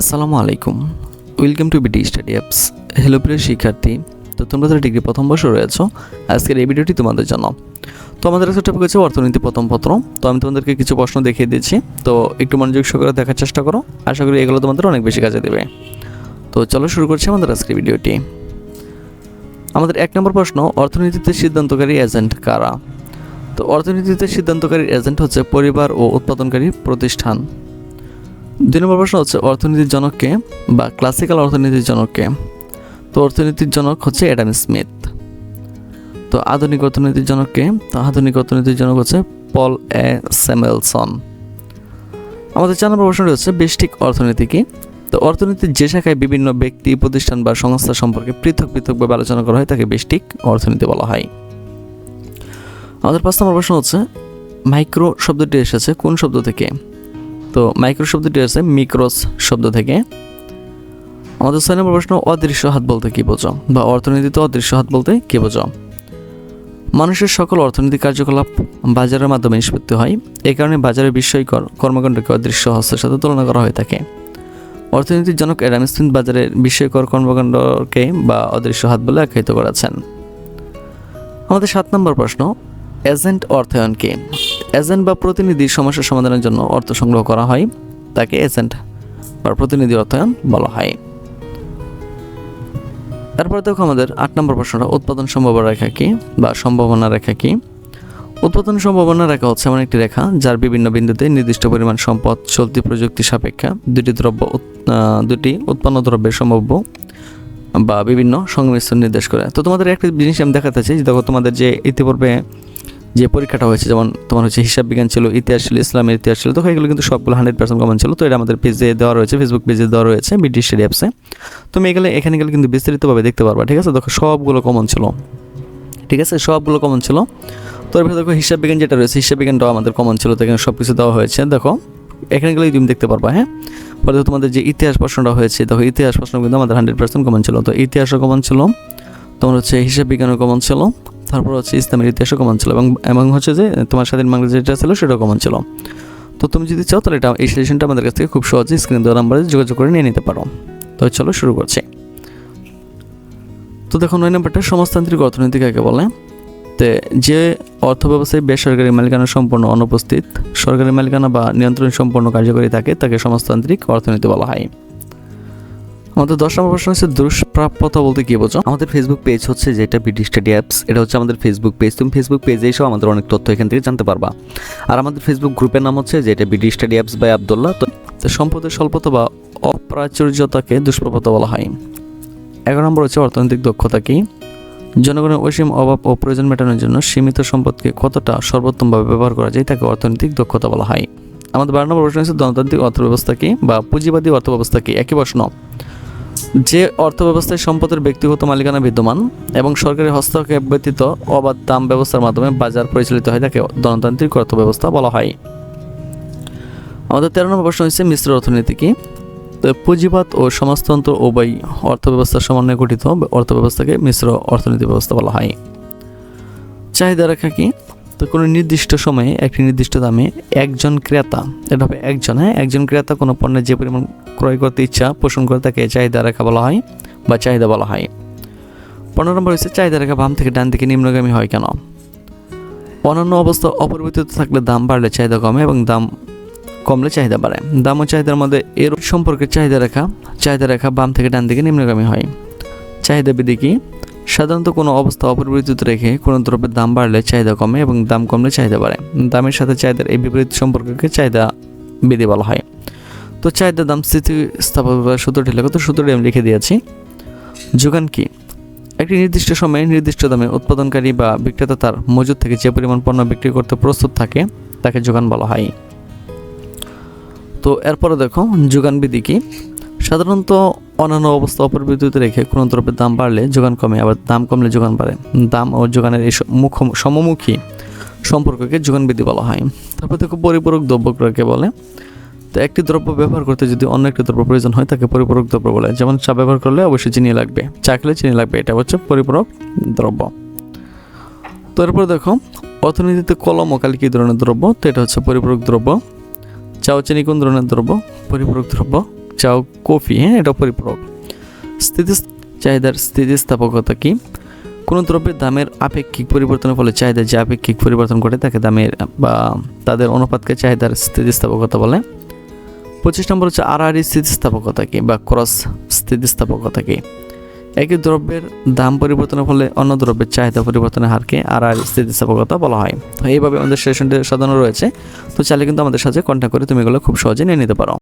আসসালামু আলাইকুম। Welcome to BD study apps hello প্রিয় শিক্ষার্থী, তো তোমরা যারা ডিগ্রি প্রথম বর্ষ রয়েছো, আজকের এই ভিডিওটি তোমাদের জন্য। তো আমাদের কাছে টপিক হচ্ছে অর্থনীতি প্রথম পত্র। তো আমি তোমাদেরকে কিছু প্রশ্ন দেখিয়ে দিচ্ছি। তো একটু মনোযোগ সহকারে দেখার চেষ্টা করো। আশা করি এগুলো তোমাদের অনেক বেশি কাজে দেবে। তো চলো শুরু করছি আমাদের আজকের ভিডিওটি। আমাদের এক নম্বর প্রশ্ন, অর্থনীতিতে সিদ্ধান্তকারী এজেন্ট কারা? তো অর্থনীতিতে সিদ্ধান্তকারী এজেন্ট হচ্ছে পরিবার ও উৎপাদনকারী প্রতিষ্ঠান। দুই নম্বর প্রশ্ন হচ্ছে, অর্থনীতির জনককে বা ক্লাসিক্যাল অর্থনীতির জনককে, তো অর্থনীতির জনক হচ্ছে অ্যাডাম স্মিথ। তো আধুনিক অর্থনীতির জনককে, তো আধুনিক অর্থনীতির জনক হচ্ছে পল এ স্যামেলসন আমাদের চার নম্বর প্রশ্নটি হচ্ছে বেষ্টিক অর্থনীতি কি? তো অর্থনীতির যে শাখায় বিভিন্ন ব্যক্তি, প্রতিষ্ঠান বা সংস্থা সম্পর্কে পৃথক পৃথকভাবে আলোচনা করা হয়, তাকে বেষ্টিক অর্থনীতি বলা হয়। আমাদের পাঁচ নম্বর প্রশ্ন হচ্ছে, মাইক্রো শব্দটি এসেছে কোন শব্দ থেকে? তো মাইক্রো শব্দটি আছে মিক্রোস শব্দ থেকে। আমাদের ছয় নম্বর প্রশ্ন, অদৃশ্য হাত বলতে কী বোঝো? বা অর্থনীতিতে অদৃশ্য হাত বলতে কী বোঝো? মানুষের সকল অর্থনৈতিক কার্যকলাপ বাজারের মাধ্যমে নিষ্পত্তি হয়। এই কারণে বাজারের বিস্ময়কর কর্মকাণ্ডকে অদৃশ্য হস্তের সাথে তুলনা করা হয়ে থাকে। অর্থনীতির জনক অ্যাডাম স্মিথ বাজারের বিস্ময়কর কর্মকাণ্ডকে বা অদৃশ্য হাত বলে আখ্যায়িত করেছেন। আমাদের সাত নম্বর প্রশ্ন, এজেন্ট অর্থায়ন কি? এজেন্ট বা প্রতিনিধি সমস্যা সমাধানের জন্য অর্থ সংগ্রহ করা হয়, তাকে এজেন্ট বা প্রতিনিধি অর্থায়ন বলা হয়। তারপরে দেখো আমাদের আট নম্বর প্রশ্নটা, উৎপাদন সম্ভাবনা রেখা কি বা সম্ভাবনা রেখা কি? উৎপাদন সম্ভাবনা রেখা হচ্ছে এমন একটি রেখা যার বিভিন্ন বিন্দুতে নির্দিষ্ট পরিমাণ সম্পদ, চলতি প্রযুক্তি সাপেক্ষা দুটি দ্রব্য দুটি উৎপন্ন দ্রব্যের সম্ভাব্য বা বিভিন্ন সংমিশ্রণ নির্দেশ করে। তো তোমাদের একটা জিনিস আমি দেখাতে চাই, দেখো তোমাদের যে ইতিপূর্বে যে পরীক্ষাটা হয়েছে, যেমন তোমার হচ্ছে হিসাব বিজ্ঞান ছিল, ইতিহাস ছিল, ইসলামের ইতিহাস ছিল, তো এগুলো কিন্তু সবগুলো হান্ড্রেড পার্সেন্ট কমন ছিল, তো এটা আমাদের পেজে দেওয়া রয়েছে ফেসবুক পেজে দেওয়া রয়েছে বিডি স্টাডি অ্যাপসে তুমি এগুলো এখানে গেলে কিন্তু বিস্তারিতভাবে দেখতে পারবা, ঠিক আছে? দেখো, সবগুলো কমন ছিল। ঠিক আছে? সবগুলো কমন ছিল। তো এর ভিতরে দেখো, হিসাব বিজ্ঞান যেটা রয়েছে, হিসাব বিজ্ঞানটাও আমাদের কমন ছিল, তো এখানে সব কিছু দেওয়া হয়েছে। দেখো, এখানে গেলেই তুমি দেখতে পারবা হ্যাঁ? পরে তোমাদের যে ইতিহাস প্রশ্নটা হয়েছে, দেখো, ইতিহাস প্রশ্ন কিন্তু আমাদের হান্ড্রেড পার্সেন্ট কমন ছিল, তো ইতিহাসও কমন ছিল, তোমার হচ্ছে হিসাব বিজ্ঞানও কমন ছিল। তারপর হচ্ছে ইসলামের ইতিহাসও কমন ছিল এবং এবং হচ্ছে যে তোমার স্বাধীন বাংলা যেটা ছিল সেটাও কমন ছিল। তো তুমি যদি চাও তাহলে এটা এই সেশনটা আমাদের কাছ থেকে খুব সহজে স্ক্রিন দেওয়া নাম্বারে যোগাযোগ করে নিয়ে নিতে পারো। তো চলো শুরু করছি। তো দেখো নয় নম্বরটা, সমাজতান্ত্রিক অর্থনীতি কাকে বলে? তে যে অর্থ ব্যবস্থায় বেসরকারি মালিকানা সম্পূর্ণ অনুপস্থিত, সরকারি মালিকানা বা নিয়ন্ত্রণ সম্পন্ন কার্যকরী থাকে তাকে সমাজতান্ত্রিক অর্থনীতি বলা হয়। আমাদের দশ নম্বর প্রশ্ন হচ্ছে দুষ্প্রাপ্যতা বলতে কি বোঝো? আমাদের ফেসবুক পেজ হচ্ছে যেটা বিডি স্টাডি অ্যাপস এটা হচ্ছে আমাদের ফেসবুক পেজ তুমি ফেসবুক পেজে এসেও আমাদের অনেক তথ্য এখান থেকে জানতে পারবা। আর আমাদের ফেসবুক গ্রুপের নাম হচ্ছে যেটা BD study apps by Abdullah তো সম্পদের স্বল্পতা বা অপ্রাচুর্যতাকে দুষ্প্রাপ্যতা বলা হয়। এগারো নম্বর হচ্ছে অর্থনৈতিক দক্ষতা কি? জনগণের অসীম অভাব ও প্রয়োজন মেটানোর জন্য সীমিত সম্পদকে কতটা সর্বোত্তমভাবে ব্যবহার করা যায় তাকে অর্থনৈতিক দক্ষতা বলা হয়। আমাদের বারো নম্বর প্রশ্ন হচ্ছে গণতান্ত্রিক অর্থব্যবস্থা কি বা পুঁজিবাদী অর্থব্যবস্থা কি? একই প্রশ্ন। যে অর্থব্যবস্থায় সম্পদের ব্যক্তিগত মালিকানা বিদ্যমান এবং সরকারি হস্তক্ষেপ ব্যতীত অবাধ দাম ব্যবস্থার মাধ্যমে বাজার পরিচালিত হয় তাকে গণতান্ত্রিক অর্থব্যবস্থা বলা হয়। আমাদের তেরো নম্বর প্রশ্ন হচ্ছে মিশ্র অর্থনীতি কি? তো পুঁজিবাদ ও সমাজতন্ত্র উভয় অর্থব্যবস্থার সমন্বয়ে গঠিত অর্থব্যবস্থাকে মিশ্র অর্থনীতি ব্যবস্থা বলা হয়। চাহিদা রেখা কি? তো কোনো নির্দিষ্ট সময়ে, একটি নির্দিষ্ট দামে একজন ক্রেতা এটা হবে একজন হ্যাঁ একজন ক্রেতা কোনো পণ্যের যে পরিমাণ ক্রয় করতে ইচ্ছা, পোষণ করে তাকে চাহিদা রেখা বলা হয় বা চাহিদা বলা হয়। পনেরো নম্বর হচ্ছে চাহিদা রেখা বাম থেকে ডান দিকে নিম্নগামী হয় কেন? অন্যান্য অবস্থা অপরিবর্তিত থাকলে দাম বাড়লে চাহিদা কমে এবং দাম কমলে চাহিদা বাড়ে। দাম ও চাহিদার মধ্যে এর সম্পর্কে চাহিদা রেখা চাহিদা রেখা বাম থেকে ডান দিকে নিম্নগামী হয়। চাহিদা বিধি কি? সাধারণত কোনো অবস্থা অপরিবর্তিত রেখে কোনো দ্রব্যের দাম বাড়লে চাহিদা কমে এবং দাম কমলে চাহিদা বাড়ে। দামের সাথে চাহিদার এই বিপরীত সম্পর্ককে চাহিদা বিধি বলা হয়। তো চাহিদা দাম স্থিতিস্থাপক সূত্রটি লেখো। তো সূত্রটি আমি লিখে দিয়েছি। যোগান কি? একটি নির্দিষ্ট সময়ে নির্দিষ্ট দামে উৎপাদনকারী বা বিক্রেতা তার মজুদ থেকে যে পরিমাণ পণ্য বিক্রি করতে প্রস্তুত থাকে, তাকে যোগান বলা হয়। তো এরপরে দেখো, যোগান বিধি কি? সাধারণত অন্যান্য অবস্থা অপরিবর্তিত রেখে কোনো দ্রব্যের দাম বাড়লে যোগান কমে, আবার দাম কমলে যোগান বাড়ে। দাম ও যোগানের এই মুখ, সমমুখী সম্পর্ককে যোগান বিধি বলা হয়। তারপর দেখো পরিপূরক দ্রব্য ক্রয়কে বলে। তো একটি দ্রব্য ব্যবহার করতে যদি অন্য একটি দ্রব্য প্রয়োজন হয়, তাকে পরিপূরক দ্রব্য বলে। যেমন চা ব্যবহার করলে অবশ্যই চিনি লাগবে। চা খেলে চিনি লাগবে, এটা হচ্ছে পরিপূরক দ্রব্য। তো এরপর দেখো, অর্থনীতিতে কলম ও কালি কী ধরনের দ্রব্য? তো এটা হচ্ছে পরিপূরক দ্রব্য। চা ও চিনি কোন ধরনের দ্রব্য? পরিপূরক দ্রব্য। চাও কফি হ্যাঁ এটা পরিপূরক। স্থিতি চাহিদার স্থিতিস্থাপকতা কি? কোনো দ্রব্যের দামের আপেক্ষিক পরিবর্তনের ফলে চাহিদার যে আপেক্ষিক পরিবর্তন ঘটে, তাকে দামের, বা তাদের অনুপাতকে চাহিদার স্থিতিস্থাপকতা বলে। পঁচিশ নম্বর হচ্ছে আড়াআড়ি স্থিতিস্থাপকতা কি, বা ক্রস স্থিতিস্থাপকতা কি? একই দ্রব্যের দাম পরিবর্তনের ফলে অন্য দ্রব্যের চাহিদা পরিবর্তনের হারকে আড়াআড়ি স্থিতিস্থাপকতা বলা হয়। তো এইভাবে আমাদের সেশনটি সাজানো রয়েছে। তো চাইলে কিন্তু আমাদের সাথে কন্ট্যাক্ট করে তুমি এগুলো খুব সহজে নিয়ে নিতে পারো।